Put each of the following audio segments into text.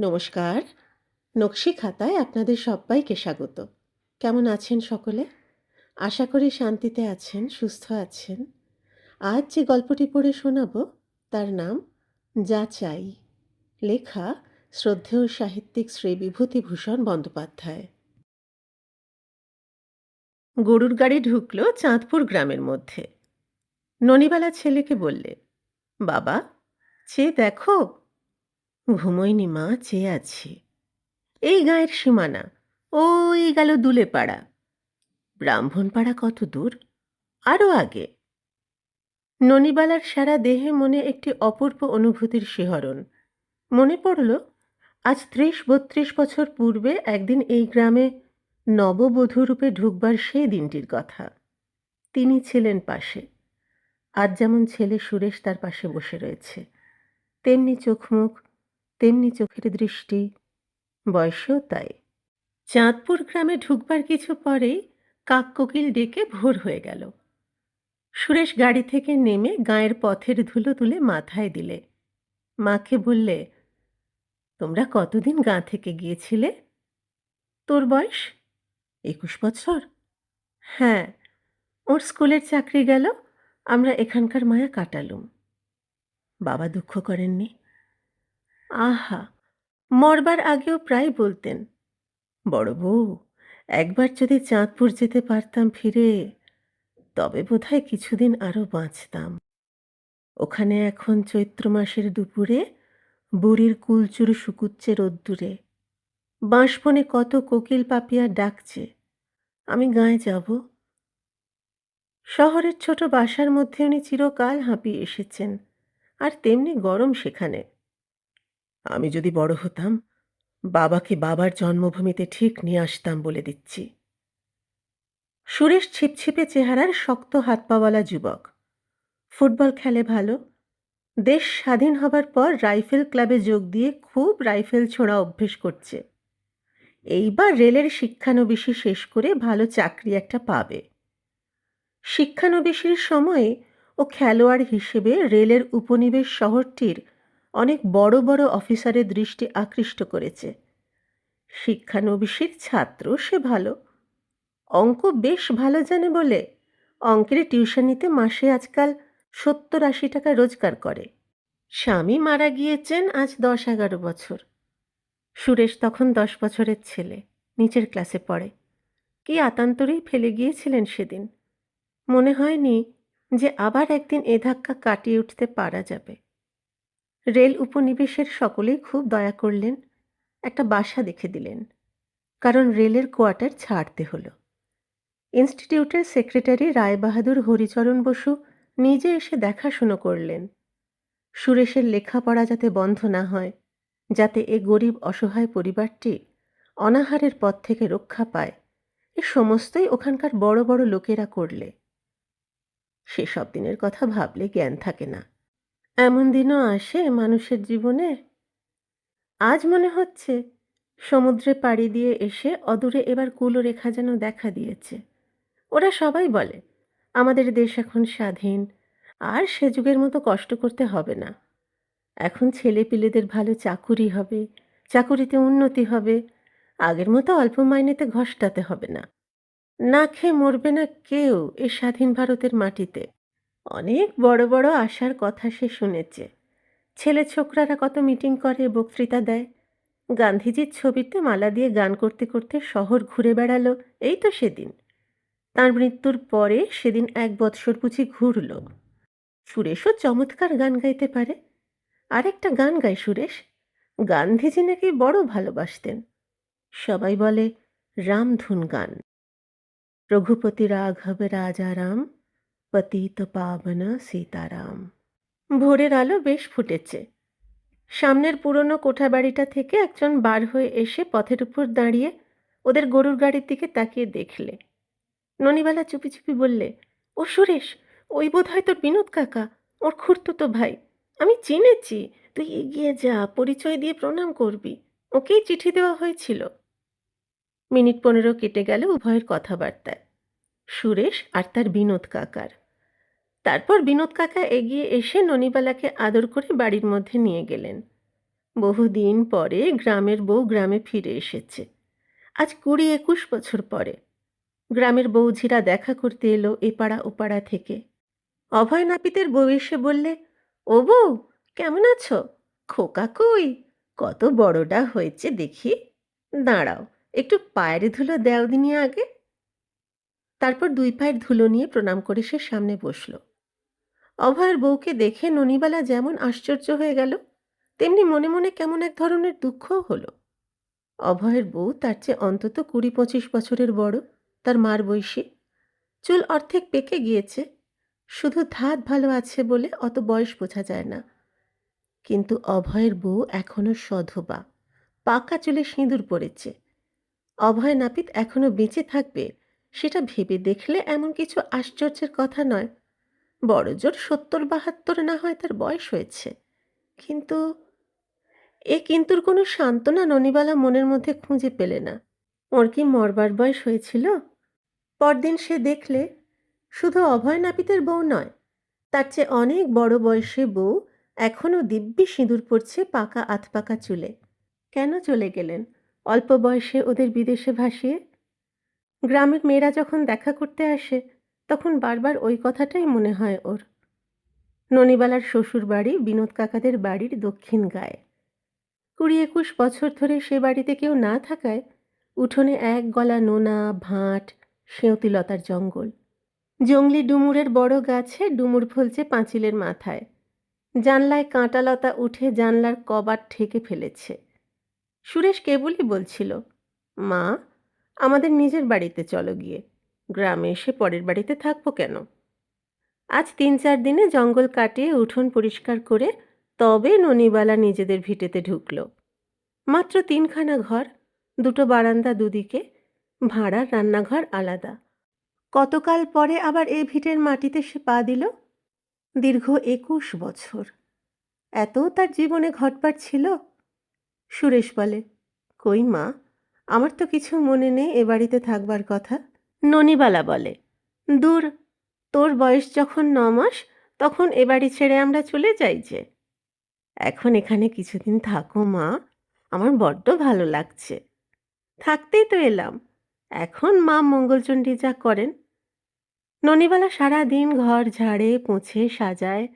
নমস্কার। নকশি খাতায় আপনাদের সবাইকে স্বাগত। কেমন আছেন সকলে? আশা করি শান্তিতে আছেন, সুস্থ আছেন। আজ যে গল্পটি পড়ে শোনাব, তার নাম যা চাই লেখা শ্রদ্ধেয় সাহিত্যিক শ্রী বিভূতিভূষণ বন্দ্যোপাধ্যায়। গরুর গাড়ি ঢুকলো চাঁদপুর গ্রামের মধ্যে। ননিবালা ছেলেকে বললে, বাবা, চেয়ে দেখো ঘুমোয়নি মা, চেয়ে আছি। এই গায়ের সীমানা, ওই গেল দুলে পাড়া ব্রাহ্মণপাড়া কত দূর? আরও আগে। ননিবালার সারা দেহে মনে একটি অপূর্ব অনুভূতির শিহরণ। মনে পড়ল, আজ ত্রিশ বত্রিশ বছর পূর্বে একদিন এই গ্রামে নববধূরূপে ঢুকবার সেই দিনটির কথা। তিনি ছিলেন পাশে। আজ যেমন ছেলে সুরেশ তার পাশে বসে রয়েছে। তেমনি চোখমুখ তেমনি চোখের দৃষ্টি। বয়সেও তাই। চাঁদপুর গ্রামে ঢুকবার কিছু পরেই কাক কোকিল ডেকে ভোর হয়ে গেল। সুরেশ গাড়ি থেকে নেমে গায়ের পথের ধুলো তুলে মাথায় দিলে। মাকে বললে, তোমরা কতদিন গাঁ থেকে গিয়েছিলে? তোর বয়স? একুশ বছর। হ্যাঁ ওর স্কুলের চাকরি গেল, আমরা এখানকার মায়া কাটালুম। বাবা দুঃখ করেননি? আহা, মরবার আগেও প্রায় বলতেন, বড় বউ, একবার যদি চাঁদপুর যেতে পারতাম ফিরে, তবে বোধহয় কিছুদিন আরও বাঁচতাম। ওখানে এখন চৈত্র মাসের দুপুরে, বুড়ির কুলচুর শুকুচ্ছে রোদ্দুরে। বাঁশবনে কত কোকিল পাপিয়া ডাকছে, আমি গায়ে যাব। শহরের ছোট বাসার মধ্যে উনি চিরকাল হাঁপিয়ে এসেছেন, আর তেমনি গরম সেখানে। আমি যদি বড় হতাম, বাবাকে বাবার জন্মভূমিতে ঠিক নিয়ে আসতাম বলে দিচ্ছি। সুরেশ ছিপছিপে চেহারার শক্ত হাত পাওয়ালা যুবক। ফুটবল খেলে ভালো। দেশ স্বাধীন হবার পর রাইফেল ক্লাবে যোগ দিয়ে খুব রাইফেল ছোঁড়া অভ্যেস করছে। এইবার রেলের শিক্ষানবিশি শেষ করে ভালো চাকরি একটা পাবে। শিক্ষানবিশির সময়ে ও খেলোয়াড় হিসেবে রেলের উপনিবেশ শহরটির অনেক বড় বড় অফিসারের দৃষ্টি আকৃষ্ট করেছে। শিক্ষানবিশির ছাত্র সে ভালো। অঙ্ক বেশ ভালো জানে বলে অঙ্কের টিউশনিতে মাসে আজকাল সত্তর আশি টাকা রোজগার করে। স্বামী মারা গিয়েছেন আজ দশ এগারো বছর। সুরেশ তখন দশ বছরের ছেলে, নিচের ক্লাসে পড়ে। কি আতান্তরেই ফেলে গিয়েছিলেন সেদিন। মনে হয়নি যে আবার একদিন এ ধাক্কা কাটিয়ে উঠতে পারা যাবে। রেল উপনিবেশের সকলেই খুব দয়া করলেন, একটা বাসা দেখে দিলেন, কারণ রেলের কোয়ার্টার ছাড়তে হলো। ইনস্টিটিউটের সেক্রেটারি রায়বাহাদুর হরিচরণ বসু নিজে এসে দেখাশুনো করলেন, সুরেশের লেখাপড়া যাতে বন্ধ না হয়, যাতে এ গরিব অসহায় পরিবারটি অনাহারের পথ থেকে রক্ষা পায়, এ সমস্তই ওখানকার বড় বড় লোকেরা করলে। সেসব দিনের কথা ভাবলে জ্ঞান থাকে না। এমন দিনও আসে মানুষের জীবনে। আজ মনে হচ্ছে সমুদ্রে পাড়ি দিয়ে এসে অদূরে এবার কুলরেখা যেন দেখা দিয়েছে। ওরা সবাই বলে, আমাদের দেশ এখন স্বাধীন, আর সে যুগের মতো কষ্ট করতে হবে না। এখন ছেলে পিলেদের ভালো চাকুরি হবে, চাকুরিতে উন্নতি হবে, আগের মতো অল্প মাইনেতে ঘষ্টাতে হবে না। না খেয়ে মরবে না কেউ এ স্বাধীন ভারতের মাটিতে। অনেক বড় বড় আশার কথা সে শুনেছে। ছেলে ছোকরারা কত মিটিং করে, বক্তৃতা দেয়। গান্ধীজির ছবিতে মালা দিয়ে গান করতে করতে শহর ঘুরে বেড়ালো, এই তো সেদিন। তার মৃত্যুর পরে সেদিন এক বৎসর বুঝি ঘুরল। সুরেশও চমৎকার গান গাইতে পারে। আরেকটা গান গায় সুরেশ। গান্ধীজি নাকি বড় ভালোবাসতেন। সবাই বলে, রামধুন গান। রঘুপতি রাঘব রাজারাম পতিত পাবন সীতারাম। ভোরের আলো বেশ ফুটেছে। সামনের পুরনো কোঠা বাড়িটা থেকে একজন বার হয়ে এসে পথের উপর দাঁড়িয়ে ওদের গরুর গাড়ির দিকে তাকিয়ে দেখলে। ননিবালা চুপি চুপি বললে, ও সুরেশ, ওই বোধ হয় তোর বিনোদ কাকা, ওর খুঁড়তো তো ভাই। আমি চিনেছি, তুই এগিয়ে যা, পরিচয় দিয়ে প্রণাম করবি। ওকেই চিঠি দেওয়া হয়েছিল। মিনিট পনেরো কেটে গেল উভয়ের কথাবার্তায়। সুরেশ আর তার বিনোদ কাকার। তারপর বিনোদ কাকা এগিয়ে এসে ননিবালাকে আদর করে বাড়ির মধ্যে নিয়ে গেলেন। বহুদিন পরে গ্রামের বউ গ্রামে ফিরে এসেছে। আজ কুড়ি একুশ বছর পরে। গ্রামের বৌঝিরা দেখা করতে এলো এপাড়া ওপাড়া থেকে। অভয় নাপিতের বউ এসে বললে, ও বউ, কেমন আছো? খোকা কই? কত বড়টা হয়েছে দেখি। দাঁড়াও, একটু পায়ের ধুলো দেও দিনি আগে। তারপর দুই পায়ের ধুলো নিয়ে প্রণাম করে সে সামনে বসল। অভয়ের বউকে দেখে ননিবালা যেমন আশ্চর্য হয়ে গেল, তেমনি মনে মনে কেমন এক ধরনের দুঃখও হলো। অভয়ের বউ তার চেয়ে অন্তত কুড়ি পঁচিশ বছরের বড়, তার মার বয়সী। চুল অর্ধেক পেকে গিয়েছে, শুধু ধাত ভালো আছে বলে অত বয়স বোঝা যায় না। কিন্তু অভয়ের বউ এখনও সধবা, পাকা চুলে সিঁদুর পড়েছে অভয় নাপিত এখনও বেঁচে থাকবে সেটা ভেবে দেখলে এমন কিছু আশ্চর্যের কথা নয়। বড় জোর সত্তর বাহাত্তর না হয় তার বয়স হয়েছে। কিন্তু এ কিন্তুর কোনো সান্ত্বনা ননিবালা মনের মধ্যে খুঁজে পেলে না। ওর কি মরবার বয়স হয়েছিল? পরদিন সে দেখলে শুধু অভয় নাপিতের বউ নয়, তার চেয়ে অনেক বড় বয়সে বউ এখনও দিব্যি সিঁদুর পড়ছে পাকা আধপাকা চুলে। কেন চলে গেলেন? অল্প বয়সে ওদের বিদেশে ভাসিয়ে গ্রামের মেয়েরা যখন দেখা করতে আসে, তখন বারবার ওই কথাটাই মনে হয় ওর। ননিবালার শ্বশুর বাড়ি বিনোদ কাকাদের বাড়ির দক্ষিণ গায়ে। কুড়ি একুশ বছর ধরে সে বাড়িতে কেউ না থাকায় উঠোনে এক গলা নোনা, ভাঁট সেঁতিলতার জঙ্গল। জংলি ডুমুরের বড় গাছে ডুমুর ফলছে পাঁচিলের মাথায়। জানলায় কাঁটালতা উঠে জানলার কবাট ঠেকে ফেলেছে। সুরেশ কেবলই বলছিল, মা আমাদের নিজের বাড়িতে চলো গিয়ে। গ্রামে এসে পরের বাড়িতে থাকব কেন? আজ তিন চার দিনে জঙ্গল কাটিয়ে উঠোন পরিষ্কার করে তবে ননিবালা নিজেদের ভিটেতে ঢুকল। মাত্র তিনখানা ঘর, দুটো বারান্দা দুদিকে ভাড়ার রান্নাঘর আলাদা। কতকাল পরে আবার এই ভিটের মাটিতে সে পা দিল? দীর্ঘ একুশ বছর। এত তার জীবনে ঘটবার ছিল? সুরেশ বলে, কই মা আমার তো কিছু মনে নেই এ বাড়িতে থাকবার কথা। ননিবালা বলে, দূর, তোর বয়স যখন ন মাস, তখন এ বাড়ি ছেড়ে আমরা চলে যাই যে। এখন এখানে কিছুদিন থাকো মা, আমার বড্ড ভালো লাগছে। থাকতেই তো এলাম, এখন মা মঙ্গলচণ্ডী যা করেন। ননিবালা সারা দিন ঘর ঝাড়ে, পোঁছে সাজায়।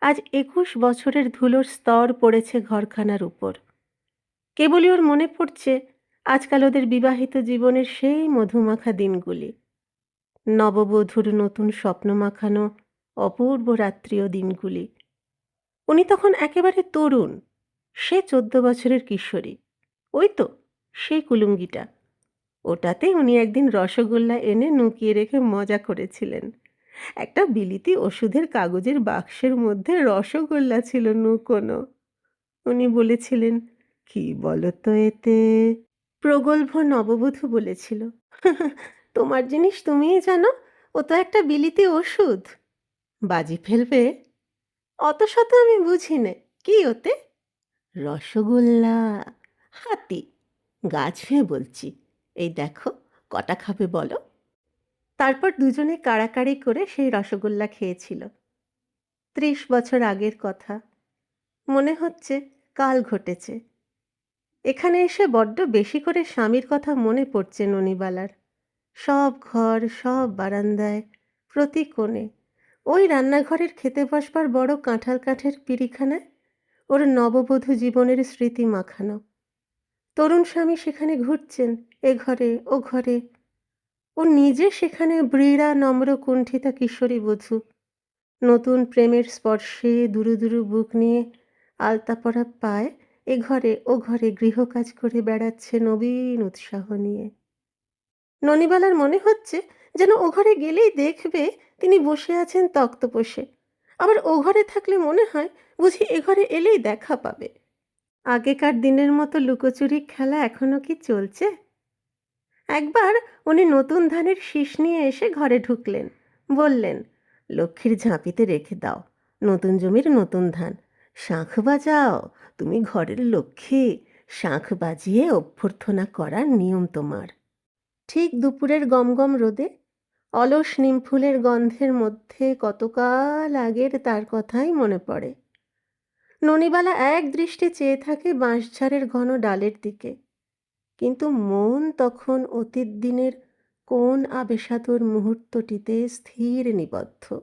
আজ একুশ বছরের ধুলোর স্তর পড়েছে ঘরখানার উপর। কেবলই ওর মনে পড়ছে আজকাল ওদের বিবাহিত জীবনের সেই মধুমাখা দিনগুলি। নববধূর নতুন স্বপ্ন মাখানো অপূর্ব রাত্রিয় দিনগুলি। উনি তখন একেবারে তরুণ, সে চোদ্দ বছরের কিশোরী। ওই তো, সেই কুলুঙ্গিটা। ওটাতে উনি একদিন রসগোল্লা এনে নুকিয়ে রেখে মজা করেছিলেন। একটা বিলিতি ওষুধের কাগজের বাক্সের মধ্যে রসগোল্লা ছিল নুকোনো। উনি বলেছিলেন, কি বলো তো এতে? প্রগল্ভ নববধূ বলেছিল। তোমার জিনিস তুমিই জানো, ও তো একটা বিলিতি ওষুধ। বাজি ফেলবে? অত শত আমি বুঝি নে কি ওতে? রসগোল্লা, হাতি গা ছুঁয়ে বলছি। এই দেখো, কটা খাবে বলো? তারপর দুজনে কাড়াকাড়ি করে সেই রসগোল্লা খেয়েছিল। ত্রিশ বছর আগের কথা। মনে হচ্ছে কাল ঘটেছে। এখানে এসে বড্ড বেশি করে স্বামীর কথা মনে পড়ছে ননিবালার। সব ঘর, সব বারান্দায়, প্রতি কোণে। ওই রান্নাঘরের খেতে বসবার বড় কাঁঠাল কাঠের পিড়িখানায় ওর নববধূ জীবনের স্মৃতি মাখানো। তরুণ স্বামী সেখানে ঘুরছেন, এ ঘরে, ও ঘরে। ও নিজে সেখানে ব্রীড়া নম্র কুণ্ঠিতা কিশোরী বধূ। নতুন প্রেমের স্পর্শে দুরু দুরু বুক নিয়ে আলতা পড়া পায় এ ঘরে ও ঘরে গৃহকাজ করে বেড়াচ্ছে নবীন উৎসাহ নিয়ে। ননিবালার মনে হচ্ছে যেন ও ঘরে গেলেই দেখবে তিনি বসে আছেন তক্তপোষে। আবার ও ঘরে থাকলে মনে হয় বুঝি এ ঘরে এলেই দেখা পাবে। আগেকার দিনের মতো লুকোচুরি খেলা এখনও কি চলছে? একবার উনি নতুন ধানের শীষ নিয়ে এসে ঘরে ঢুকলেন। বললেন, লক্ষ্মীর ঝাঁপিতে রেখে দাও। নতুন জমির নতুন ধান। শাঁখ বাজাও। তুমি ঘরের লক্ষ্মী। শাঁখ বাজিয়ে অভ্যর্থনা করার নিয়ম তোমার। ঠিক দুপুরের গমগম রোদে, অলস নিমফুলের গন্ধের মধ্যে কতকাল আগের তার কথাই মনে পড়ে। ননিবালা এক দৃষ্টে চেয়ে থাকে বাঁশঝাড়ের ঘন ডালের দিকে। কিন্তু মন তখন অতীত দিনের কোন আবেশাতুর মুহূর্তটিতে স্থির নিবদ্ধ।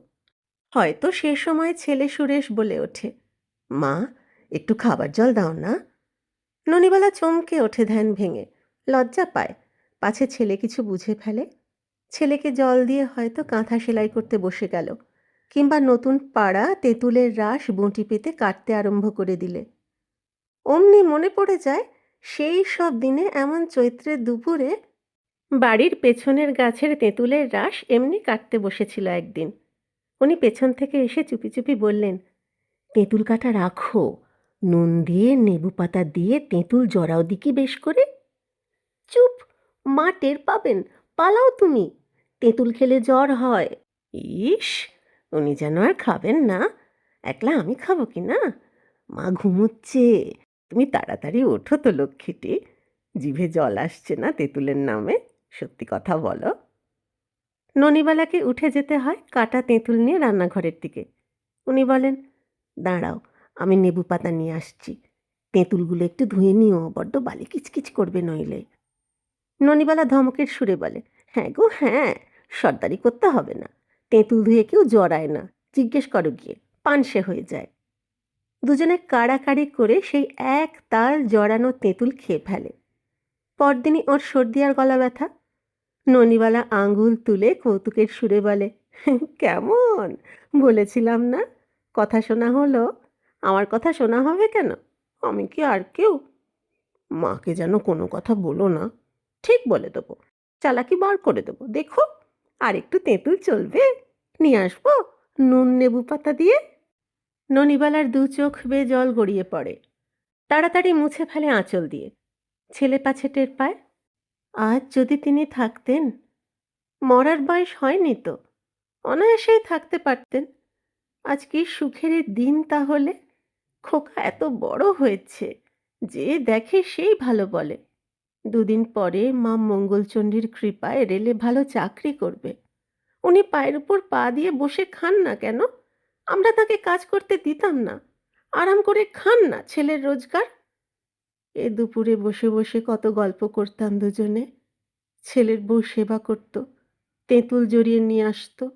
হয়তো সে সময় ছেলে সুরেশ বলে ওঠে, মা একটু খাবার জল দাও না। ননিবালা চমকে ওঠে ধ্যান ভেঙে। লজ্জা পায়। পাছে ছেলে কিছু বুঝে ফেলে। ছেলেকে জল দিয়ে হয়তো কাঁথা সেলাই করতে বসে গেল। কিংবা নতুন পাড়া, তেঁতুলের রাস, বুঁটি পেতে কাটতে আরম্ভ করে দিলে। অমনি মনে পড়ে যায়, সেই সব দিনে এমন চৈত্রের দুপুরে বাড়ির পেছনের গাছের তেঁতুলের রাস এমনি কাটতে বসেছিল একদিন। উনি পেছন থেকে এসে চুপি চুপি বললেন, তেঁতুল কাটা রাখো। নুন দিয়ে নেবু পাতা দিয়ে তেঁতুল জড়াও দিকি বেশ করে। চুপ, মা টের পাবেন, পালাও তুমি, তেঁতুল খেলে জ্বর হয়। ইস, উনি যেন আর খাবেন না, একলা আমি খাব কি না? মা ঘুমোচ্ছে, তুমি তাড়াতাড়ি ওঠো তো লক্ষ্মীটি, জিভে জল আসছে না তেঁতুলের নামে, সত্যি কথা বলো। ননিবালাকে উঠে যেতে হয় কাটা তেঁতুল নিয়ে রান্নাঘরের দিকে, উনি বলেন, দাঁড়াও আমি নেবু পাতা নিয়ে আসছি। তেঁতুলগুলো একটু ধুয়ে নিও, বড্ড বালি কিচকিচ করবে নইলে। ননিবালা ধমকের সুরে বলে হ্যাঁ গো হ্যাঁ সর্দারি করতে হবে না। তেঁতুল ধুয়ে কেউ জড়ায় না। জিজ্ঞেস করো গিয়ে পানসে হয়ে যায়। দুজনে কাড়াকাড়ি করে সেই এক তাল জড়ানো তেঁতুল খেয়ে ফেলে। পরদিনই ওর সর্দি আর গলা ব্যথা। ননিবালা আঙ্গুল তুলে কৌতুকের সুরে বলে, কেমন? বলেছিলাম না। কথা শোনা হলো। আমার কথা শোনা হবে কেন? আমি কি আর কেউ? মাকে যেন কোনো কথা বলো না। ঠিক বলে দেবো। চালাকি বার করে দেবো। দেখো, আর একটু তেঁতুল চলবে। নিয়ে আসব নুন নেবু পাতা দিয়ে। ননিবালার দু চোখ বেয়ে জল গড়িয়ে পড়ে। তাড়াতাড়ি মুছে ফেলে আঁচল দিয়ে। ছেলে পাছে টের পায়, আজ যদি তিনি থাকতেন, মরার বয়স হয়নি তো? অনায়াসেই থাকতে পারতেন। আজ কি সুখের দিন তাহলে? খোকা এত বড় হয়েছে যে দেখে সেই ভালো বলে। দুদিন পরে মা মঙ্গলচণ্ডীর কৃপায় রেলে ভালো চাকরি করবে। উনি পায়ের উপর পা দিয়ে বসে খান না কেন? আমরা তাকে কাজ করতে দিতাম না। আরাম করে খান না ছেলের রোজগার। এ দুপুরে বসে বসে কত গল্প করতাম দুজনে। ছেলের বউ সেবা করত, তেঁতুল জড়িয়ে নিয়ে আসতো।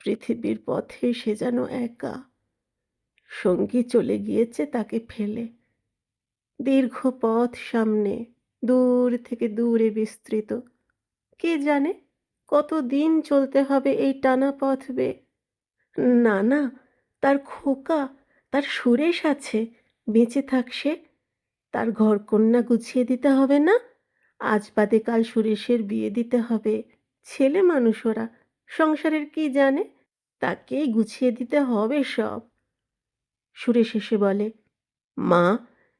পৃথিবীর পথে সে যেন একা। সঙ্গী চলে গিয়েছে তাকে ফেলে। দীর্ঘ পথ সামনে, দূর থেকে দূরে বিস্তৃত। কে জানে কত দিন চলতে হবে এই টানা পথ বে না না, তার খোকা, তার সুরেশ আছে, বেঁচে থাকছে তার ঘর কন্যা গুছিয়ে দিতে হবে না? আজ বাদে কাল সুরেশের বিয়ে দিতে হবে। ছেলে মানুষ ওরা, সংসারের কি জানে? তাকেই গুছিয়ে দিতে হবে সব। সুরেশ এসে বলে, মা,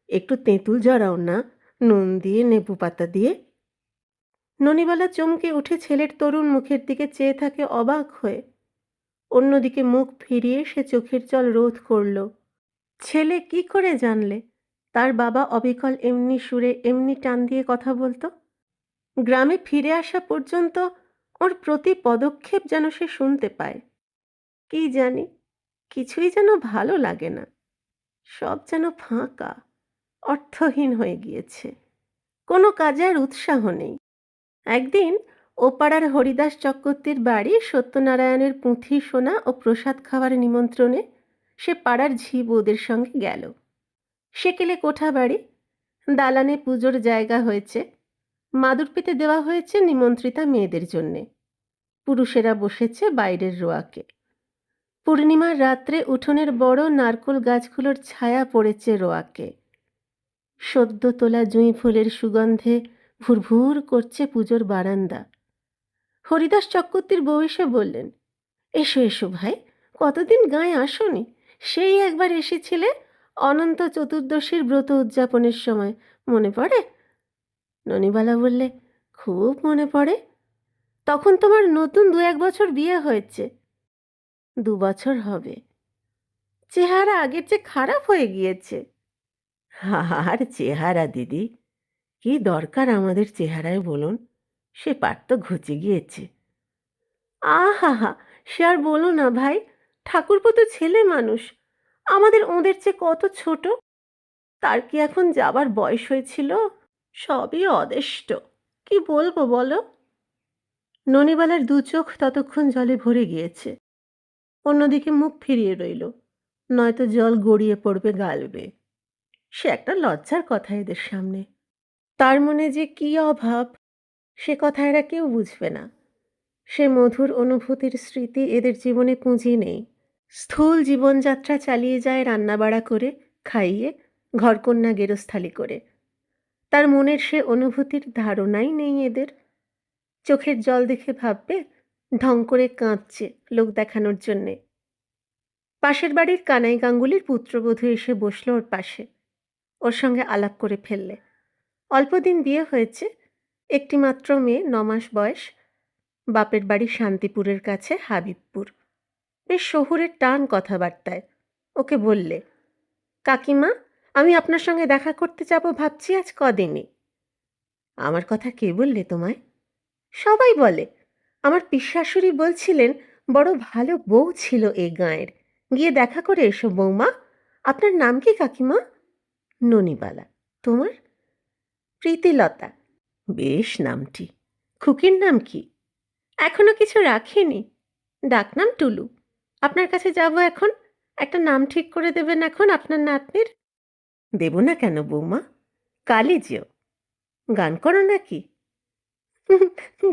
একটু তেঁতুল জড়াও না, নুন দিয়ে নেবু পাতা দিয়ে। ননিবালা চমকে উঠে ছেলের তরুণ মুখের দিকে চেয়ে থাকে অবাক হয়ে। অন্যদিকে মুখ ফিরিয়ে সে চোখের জল রোধ করল। ছেলে কি করে জানলে? তার বাবা অবিকল এমনি সুরে এমনি টান দিয়ে কথা বলতো। গ্রামে ফিরে আসা পর্যন্ত ওর প্রতি পদক্ষেপ যেন সে শুনতে পায়। কি জানি কিছুই যেন ভালো লাগে না। সব যেন ফাঁকা, অর্থহীন হয়ে গিয়েছে। কোনো কাজে আর উৎসাহ নেই। একদিন ওপাড়ার হরিদাস চক্রবর্তীর বাড়ি সত্যনারায়ণের পুঁথি, সোনা ও প্রসাদ খাওয়ার নিমন্ত্রণে সে পাড়ার ঝি বৌদের সঙ্গে গেল। সেকেলে কোঠা বাড়ি, দালানে পুজোর জায়গা হয়েছে, মাদুর পেতে দেওয়া হয়েছে নিমন্ত্রিতা মেয়েদের জন্যে। পুরুষেরা বসেছে বাইরের রোয়াকে। পূর্ণিমার রাত্রে উঠোনের বড় নারকোল গাছগুলোর ছায়া পড়েছে রোয়াকে। সদ্য তোলা জুঁই ফুলের সুগন্ধে ভুরভুর করছে পুজোর বারান্দা। হরিদাস চক্রবর্তীর বউ এসে বললেন, এসো এসো ভাই, কতদিন গায়ে আসনি? সেই একবার এসেছিলে অনন্ত চতুর্দশীর ব্রত উদযাপনের সময়, মনে পড়ে? ননিবালা বললে, খুব মনে পড়ে। তখন তোমার নতুন দু এক বছর বিয়ে হয়েছে। দু বছর হবে। চেহারা আগের চেয়ে খারাপ হয়ে গিয়েছে। আর চেহারা, দিদি? কি দরকার আমাদের চেহারায় বলুন? সে পাট তো ঘুচে গিয়েছে। আহা হা, সে আর বলো না ভাই, ঠাকুরপো তো ছেলে মানুষ। আমাদের ওদের চেয়ে কত ছোট? তার কি এখন যাবার বয়স হয়েছিল? সবই অদেষ্ট। কি বলব বলো? ননিবালার দু চোখ ততক্ষণ জলে ভরে গিয়েছে। অন্যদিকে মুখ ফিরিয়ে রইল। নয়তো জল গড়িয়ে পড়বে গালবে সে একটা লজ্জার কথা এদের সামনে। তার মনে যে কি অভাব, সে কথা এরা কেউ বুঝবে না। সে মধুর অনুভূতির স্মৃতি এদের জীবনে পুঁজি নেই। স্থূল জীবনযাত্রা চালিয়ে যায় রান্নাবাড়া করে, খাইয়ে, ঘরকন্যা গেরস্থালি করে। তার মনের সে অনুভূতির ধারণাই নেই এদের। চোখের জল দেখে ভাববে ঢং করে কাঁদছে লোক দেখানোর জন্যে। পাশের বাড়ির কানাই গাঙ্গুলির পুত্রবধূ এসে বসল ওর পাশে। ওর সঙ্গে আলাপ করে ফেললে। অল্পদিন বিয়ে হয়েছে, একটি মাত্র মেয়ে নমাস বয়স। বাপের বাড়ি শান্তিপুরের কাছে, হাবিবপুর। বেশ শহুরের টান কথাবার্তায়। ওকে বললে, কাকিমা, আমি আপনার সঙ্গে দেখা করতে যাব ভাবছি আজ কদিনই আমার কথা কে বললে তোমায়? সবাই বলে আমার পিসাশুড়ি বলছিলেন, বড় ভালো বউ ছিল এই গাঁয়ের। গিয়ে দেখা করে এসো বৌমা। আপনার নাম কি কাকিমা? ননিবালা। তোমার? প্রীতিলতা। বেশ নামটি। খুকির নাম কি? এখনও কিছু রাখিনি। ডাকনাম টুলু। আপনার কাছে যাব এখন? একটা নাম ঠিক করে দেবেন এখন আপনার নাতনির? দেব না কেন বৌমা? কালই যেও গান করো নাকি?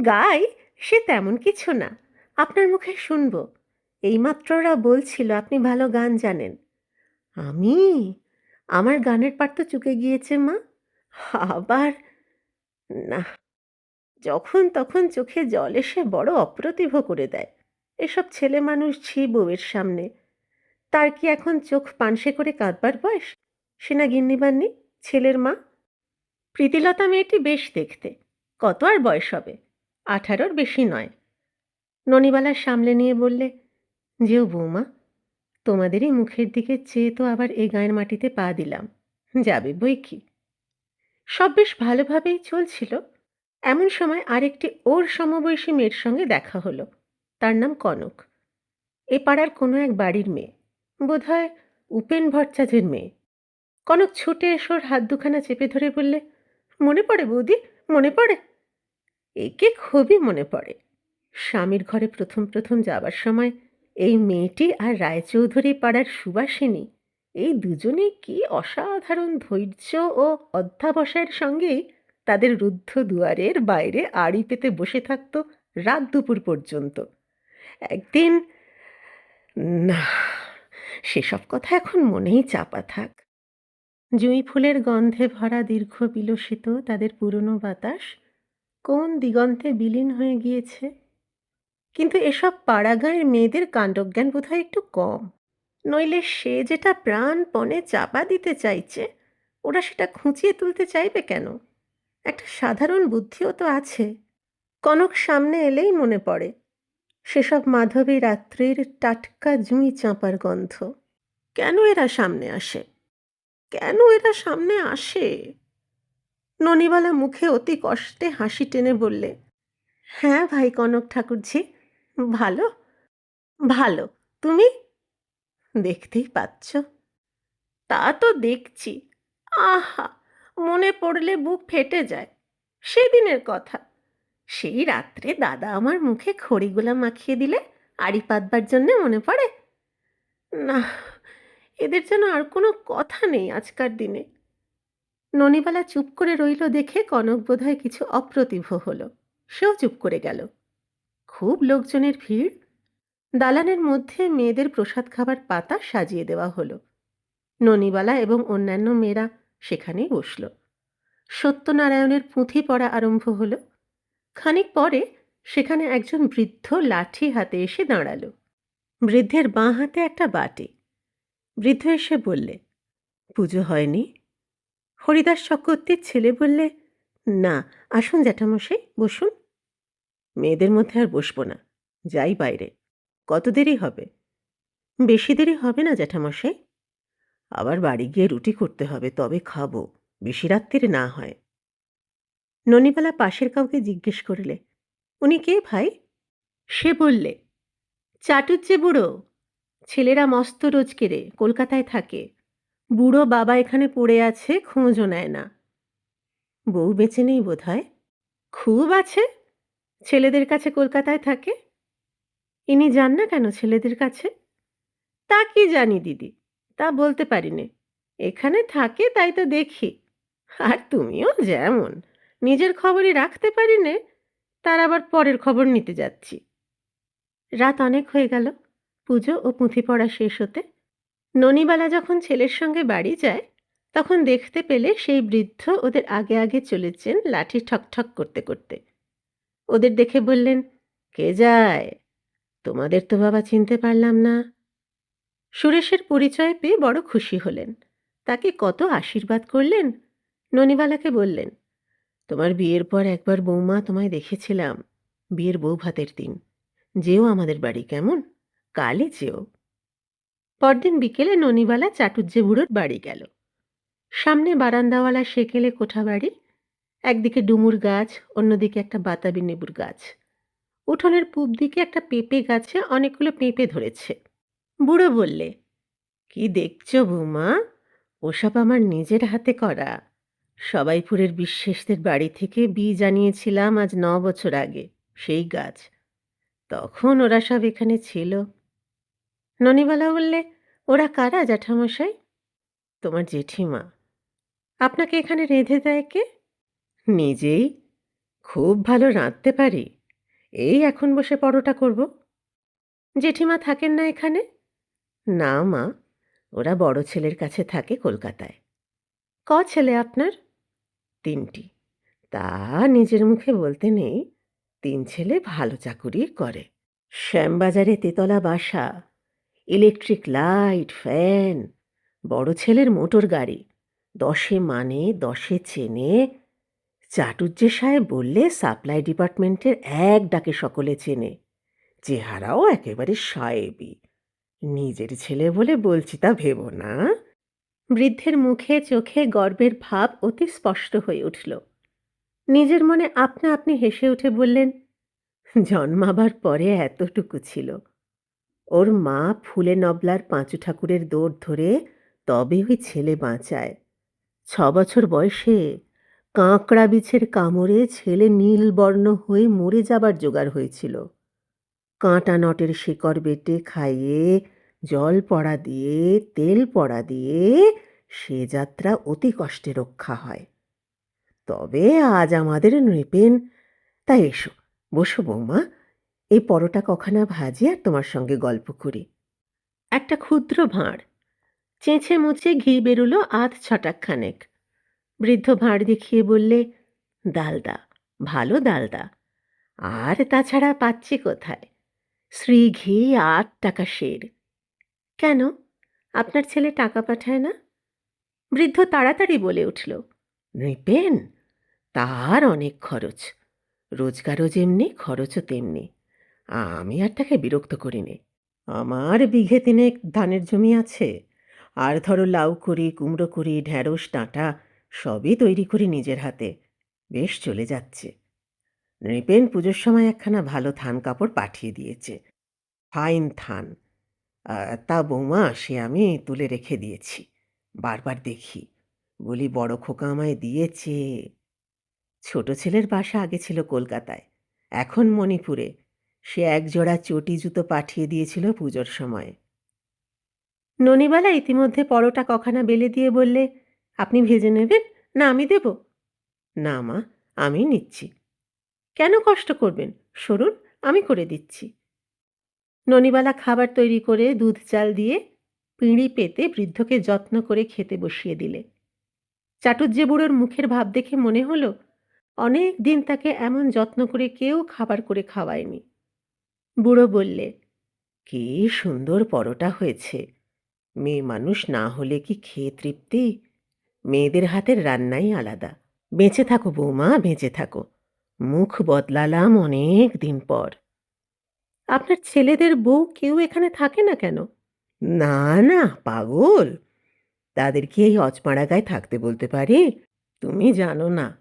গাই? সে তেমন কিছু না। আপনার মুখে শুনব। এইমাত্র ওরা বলছিল আপনি ভালো গান জানেন। আমি? আমার গানের পার তো চুকে গিয়েছে, মা। আবার? না। যখন তখন চোখে জল এসে বড় অপ্রতিভ করে দেয়। এসব ছেলে মানুষ ছি বউয়ের সামনে। তার কি এখন চোখ পানসে করে কাঁদবার বয়স? সে না গিন্নিবান্নি ছেলের মা? প্রীতিলতা মেয়েটি বেশ দেখতে। কত আর বয়স হবে? আঠারোর বেশি নয়। ননিবালা সামলে নিয়ে বললে, যেও বৌমা, তোমাদেরই মুখের দিকে চেয়ে তো আবার এ গায়ের মাটিতে পা দিলাম। যাবে বই কি? সব বেশ ভালোভাবেই চলছিল। এমন সময় আরেকটি ওর সমবয়সী মেয়ের সঙ্গে দেখা হলো। তার নাম কনক। এ পাড়ার কোনো এক বাড়ির মেয়ে, বোধহয় উপেন ভট্টাচার্যের মেয়ে। কনক ছুটে এসে ওর হাত দুখানা চেপে ধরে বললে, মনে পড়ে বৌদি, মনে পড়ে? একে খুবই মনে পড়ে। স্বামীর ঘরে প্রথম প্রথম যাবার সময় এই মেয়েটি আর রায়চৌধুরী পাড়ার সুবাসিনী, এই দুজনে কি অসাধারণ ধৈর্য ও অধ্যাবসায়ের সঙ্গেই তাদের রুদ্ধ দুয়ারের বাইরে আড়ি পেতে বসে থাকত রাত দুপুর পর্যন্ত। একদিন, না, সেসব কথা এখন মনেই চাপা থাক। জুঁই ফুলের গন্ধে ভরা দীর্ঘ বিলসিত তাদের পুরনো বাতাস কোন দিগন্তে বিলীন হয়ে গিয়েছে? কিন্তু এসব পাড়াগাঁয়ের মেয়েদের কাণ্ডজ্ঞান বোধহয় একটু কম। নইলে সে যেটা প্রাণপণে চাপা দিতে চাইছে, ওরা সেটা খুঁচিয়ে তুলতে চাইবে কেন? একটা সাধারণ বুদ্ধিও তো আছে। কনক সামনে এলেই মনে পড়ে, সেসব মাধবী রাত্রির টাটকা জুঁই চাঁপার গন্ধ। কেন এরা সামনে আসে? কেন এরা সামনে আসে? ননিবালা মুখে অতি কষ্টে হাসি টেনে বললে হ্যাঁ ভাই কনক ঠাকুরজি ভালো ভালো, তুমি দেখতেই পাচ্ছ। তা তো দেখছি। আহা, মনে পড়লে বুক ফেটে যায়। সেদিনের কথা। সেই রাত্রে দাদা আমার মুখে খড়িগুলা মাখিয়ে দিলে আড়ি পাতবার জন্যে মনে পড়ে? না এদের যেন আর কোনো কথা নেই আজকার দিনে। ননিবালা চুপ করে রইল দেখে কনক বোধহয় কিছু অপ্রতিভ হলো। সেও চুপ করে গেল। খুব লোকজনের ভিড়। দালানের মধ্যে মেয়েদের প্রসাদ খাবার পাতা সাজিয়ে দেওয়া হলো। ননিবালা এবং অন্যান্য মেয়েরা সেখানেই বসল। সত্যনারায়ণের পুঁথি পড়া আরম্ভ হলো। খানিক পরে সেখানে একজন বৃদ্ধ লাঠি হাতে এসে দাঁড়াল। বৃদ্ধের বাঁ হাতে একটা বাটি। বৃদ্ধ এসে বললে, পুজো হয়নি? হরিদাস চক্রবর্তীর ছেলে বললে, না, আসুন জ্যাঠামশাই, বসুন। মেয়েদের মধ্যে আর বসবো না, যাই বাইরে। কত দেরি হবে? বেশি দেরি হবে না জ্যাঠামশাই। আবার বাড়ি গিয়ে রুটি করতে হবে, তবে খাব, বেশি রাত্রিরে না হয়। ননিবালা পাশের কাউকে জিজ্ঞেস করলে, উনি কে ভাই? সে বললে চাটুজ্জে বুড়ো। ছেলেরা মস্ত রোজকেরে, কলকাতায় থাকে। বুড়ো বাবা এখানে পড়ে আছে, খোঁজও নেয় না। বউ বেঁচে নেই বোধহয়? খুব আছে। ছেলেদের কাছে কলকাতায় থাকে? ইনি যান না কেন ছেলেদের কাছে? তা কি জানি দিদি, তা বলতে পারি নে এখানে থাকে, তাই তো দেখি। আর তুমিও যেমন, নিজের খবরই রাখতে পারিনে, তার আবার পরের খবর নিতে যাচ্ছি। রাত অনেক হয়ে গেল, পুজো ও পুঁথি পড়া শেষ হতে। ননিবালা যখন ছেলের সঙ্গে বাড়ি যায়, তখন দেখতে পেলে সেই বৃদ্ধ ওদের আগে আগে চলেছেন লাঠি ঠকঠক করতে করতে। ওদের দেখে বললেন, কে যায়? তোমাদের তো বাবা চিনতে পারলাম না। সুরেশের পরিচয় পেয়ে বড় খুশি হলেন। তাকে কত আশীর্বাদ করলেন? ননিবালাকে বললেন, তোমার বিয়ের পর একবার বৌমা তোমায় দেখেছিলাম, বিয়ের বউ ভাতের দিন। যেও আমাদের বাড়ি কেমন? কালই যেও। পরদিন বিকেলে ননিবালা চাটুজ্জে বুড়োর বাড়ি গেল। সামনে বারান্দাওয়ালা সেকেলে কোঠা বাড়ি একদিকে ডুমুর গাছ, অন্যদিকে একটা বাতাবি লেবুর গাছ। উঠোনের পূব দিকে একটা পেঁপে গাছে অনেকগুলো পেঁপে ধরেছে। বুড়ো বললে, কি দেখছ বৌমা? ওসব আমার নিজের হাতে করা। সবাইপুরের বিশ্বেষদের বাড়ি থেকে বীজ আনিয়েছিলাম আজ ন বছর আগে, সেই গাছ। তখন ওরা সব এখানে ছিল। ননিবালা বললে, ওরা কারা, জ্যাঠামশাই? তোমার জেঠিমা। আপনাকে এখানে রেঁধে দেয় কে? নিজেই। খুব ভালো রাঁধতে পারি। এই এখন বসে পরোটা করব। জেঠিমা থাকেন না এখানে? না মা, ওরা বড় ছেলের কাছে থাকে কলকাতায়। ক ছেলে আপনার? তিনটি। তা নিজের মুখে বলতে নেই। তিন ছেলে ভালো চাকুরি করে। শ্যামবাজারে তেতলা বাসা। ইলেকট্রিক লাইট ফ্যান বড় ছেলের মোটর গাড়ি। দশে মানে দশে চেনে। চাটুজ্জে সাহেব বললে, সাপ্লাই ডিপার্টমেন্টের এক ডাকে সকলে চেনে। চেহারাও একেবারে সাহেবি নিজের ছেলে বলে বলছি তা ভেবো না? বৃদ্ধের মুখে, চোখে গর্বের ভাব অতি স্পষ্ট হয়ে উঠল। নিজের মনে আপনা আপনি হেসে উঠে বললেন, জন্মাবার পরে এতটুকু ছিল। ওর মা ফুলে নবলার পাঁচু ঠাকুরের দৌড় ধরে তবে ওই ছেলে বাঁচায়। ছ বছর বয়সে কাঁকড়া বিছের কামড়ে ছেলে নীলবর্ণ হয়ে মরে যাবার জোগাড় হয়েছিল। কাঁটা নটের শিকড় বেটে খাইয়ে, জল পড়া দিয়ে, তেল পড়া দিয়ে সে যাত্রা অতি কষ্টে রক্ষা হয়। তবে আজ আমাদের নৃপেন, তাই এসো, বসো বৌমা। এই পরোটা কখানা ভাজি আর তোমার সঙ্গে গল্প করি। একটা ক্ষুদ্র ভাঁড়। চেঁচে মুচে ঘি বেরুলো আধ ছটাক খানেক। বৃদ্ধ ভাঁড় দেখিয়ে বললে ডালদা ভালো ডালদা আর তাছাড়া পাচ্ছি কোথায়? শ্রী ঘি আট টাকা শের কেন? আপনার ছেলে টাকা পাঠায় না? বৃদ্ধ তাড়াতাড়ি বলে উঠল নৃপেন তার অনেক খরচ। রোজগারও যেমনি, খরচও তেমনি। আমি আর তাকে বিরক্ত করিনি। আমার বিঘে তিনেক ধানের জমি আছে। আর ধরো লাউ করি কুমড়ো করি ঢ্যাঁড়স ডাঁটা সবই তৈরি করি নিজের হাতে। বেশ চলে যাচ্ছে। নৃপেন পুজোর সময় একখানা ভালো থান কাপড় পাঠিয়ে দিয়েছে। ফাইন থান। তা বৌমা, সে আমি তুলে রেখে দিয়েছি। বারবার দেখি। বলি, বড় খোকা আমায় দিয়েছে। ছোট ছেলের বাসা আগে ছিল কলকাতায়। এখন মণিপুরে। সে একজোড়া চটি জুতো পাঠিয়ে দিয়েছিল পুজোর সময়। ননিবালা ইতিমধ্যে পরোটা কখানা বেলে দিয়ে বললে, আপনি ভেজে নেবেন? না, আমি দেব। না মা, আমি নিচ্ছি। কেন কষ্ট করবেন? সরুন, আমি করে দিচ্ছি। ননিবালা খাবার তৈরি করে দুধ চাল দিয়ে পিঁড়ি পেতে বৃদ্ধকে যত্ন করে খেতে বসিয়ে দিলে। চাটুজ্জে বুড়োর মুখের ভাব দেখে মনে হলো, অনেক দিন তাকে এমন যত্ন করে কেউ খাবার করে খাওয়ায়নি। বুড়ো বললে, কি সুন্দর পরোটা হয়েছে। মেয়ে মানুষ না হলে কি খেয়ে তৃপ্তি? মেয়েদের হাতের রান্নাই আলাদা। বেঁচে থাকো বৌমা, বেঁচে থাকো। মুখ বদলালাম অনেক দিন পর। আপনার ছেলেদের বউ কেউ এখানে থাকে না কেন? না না, পাগল। তাদের কি এই অচমাড়া গায়ে থাকতে বলতে পারি? তুমি জানো না।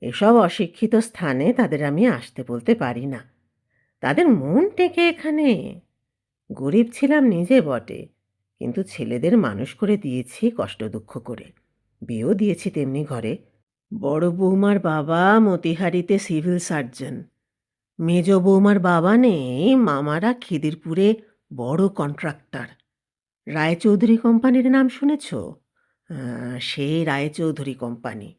এসব অশিক্ষিত স্থানে তাদের আমি আসতে বলতে পারি না। তাদের মন টেকে এখানে। গরিব ছিলাম নিজে বটে, কিন্তু ছেলেদের মানুষ করে দিয়েছি কষ্ট দুঃখ করে। বিয়েও দিয়েছি তেমনি ঘরে। বড় বৌমার বাবা মতিহারিতে সিভিল সার্জন। মেজ বৌমার বাবা নেই, মামারা খিদিরপুরে বড় কন্ট্রাক্টর। রায়চৌধুরী কোম্পানির নাম শুনেছ? সেই রায়চৌধুরী কোম্পানি।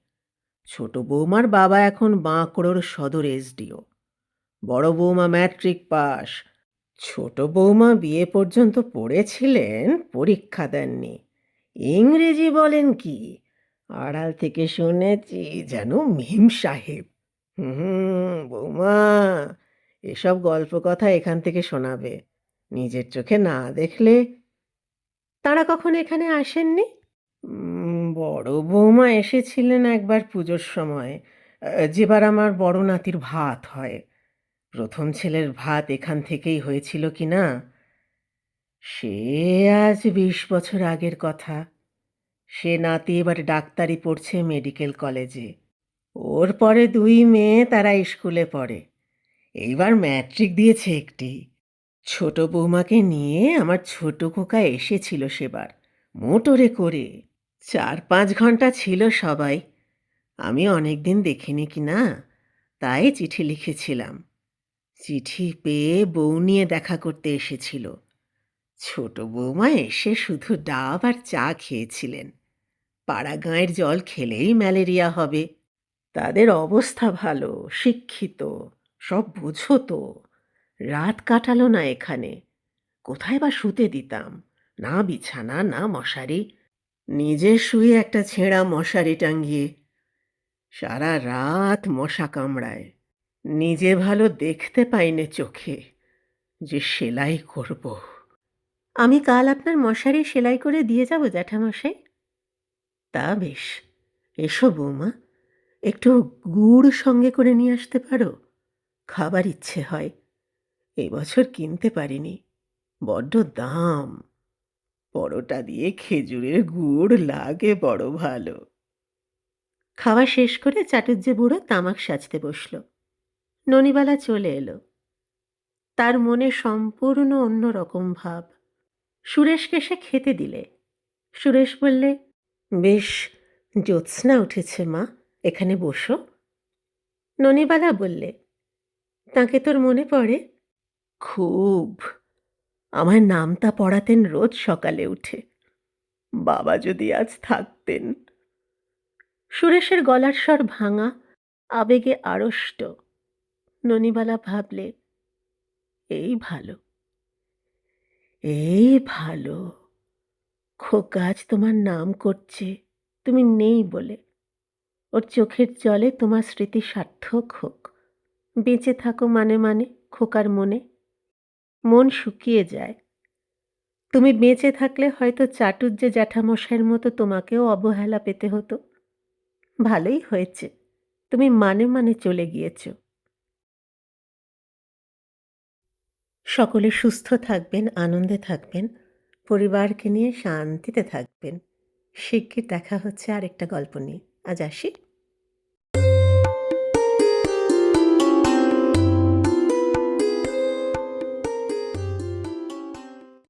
ছোট বৌমার বাবা এখন বাঁকড়োর সদর এসডিও। বড় বৌমা ম্যাট্রিক পাস। ছোট বৌমা বিয়ে পর্যন্ত পড়েছিলেন, পরীক্ষা দেননি। ইংরেজি বলেন কি? আড়াল থেকে শুনেছি যেন মিম সাহেব। হুম, বৌমা, এসব গল্প কথা এখান থেকে শোনাবে। নিজের চোখে না দেখলে তারা কখন এখানে আসেননি? বড় বৌমা এসেছিলেন একবার পুজোর সময়। যেবার আমার বড় নাতির ভাত হয়। প্রথম ছেলের ভাত এখান থেকেই হয়েছিল কি না? সে আজ বিশ বছর আগের কথা। সে নাতি এবার ডাক্তারি পড়ছে মেডিকেল কলেজে। ওর পরে দুই মেয়ে তারা স্কুলে পড়ে। এইবার ম্যাট্রিক দিয়েছে একটি। ছোট বৌমাকে নিয়ে আমার ছোট খোকা এসেছিল সেবার, মোটরে করে। চার পাঁচ ঘণ্টা ছিল সবাই। আমি অনেক দিন দেখিনি কি না, তাই চিঠি লিখেছিলাম। চিঠি পেয়ে বউ নিয়ে দেখা করতে এসেছিল। ছোট বৌমা এসে শুধু ডাব আর চা খেয়েছিলেন। পাড়া গাঁয়ের জল খেলেই ম্যালেরিয়া হবে। তাদের অবস্থা ভালো, শিক্ষিত, সব বোঝো তো রাত কাটালো না এখানে। কোথায় বা শুতে দিতাম? না বিছানা, না মশারি। নিজে শুয়ে একটা ছেঁড়া মশারি টাঙ্গিয়ে সারা রাত মশা কামড়ায়। নিজে ভালো দেখতে পাইনে চোখে যে সেলাই করব। আমি কাল আপনার মশারি সেলাই করে দিয়ে যাব, জ্যাঠামশাই। তা বেশ। এসো বৌমা, একটু গুড় সঙ্গে করে নিয়ে আসতে পারো। খাবার ইচ্ছে হয়। এবছর কিনতে পারিনি। বড্ড দাম। পরোটা দিয়ে খেজুরের গুড় লাগে বড় ভালো। খাওয়া শেষ করে চাটুজ্জে বুড়ো তামাক সাজতে বসল। ননিবালা চলে এলো। তার মনে সম্পূর্ণ অন্য রকম ভাব। সুরেশকে সে খেতে দিলে। সুরেশ বললে, বেশ, জ্যোৎস্না উঠেছে মা, এখানে বসো। ননিবালা বললে, তাকে তোর মনে পড়ে? খুব। আমার নামটা পড়াতেন রোজ সকালে উঠে। বাবা যদি আজ থাকতেন। সুরেশের গলার স্বর ভাঙা, আবেগে আড়ষ্ট। ননিবালা ভাবলে, এই ভালো এই ভালো, খোকা আজ তোমার নাম করছে, তুমি নেই বলে। ওর চোখের জলে তোমার স্মৃতি সার্থক হোক, বেঁচে থাকো মানে মানে খোকার মনে। মন শুকিয়ে যায়। তুমি বেঁচে থাকলে হয়তো চাটুজ্জে জ্যাঠামশাইয়ের মতো তোমাকেও অবহেলা পেতে হতো। ভালোই হয়েছে, তুমি মানে মানে চলে গিয়েছ। সকলে সুস্থ থাকবেন, আনন্দে থাকবেন, পরিবারকে নিয়ে শান্তিতে থাকবেন। শিগগির দেখা হচ্ছে আরেকটা গল্প নিয়ে। আজ আসি।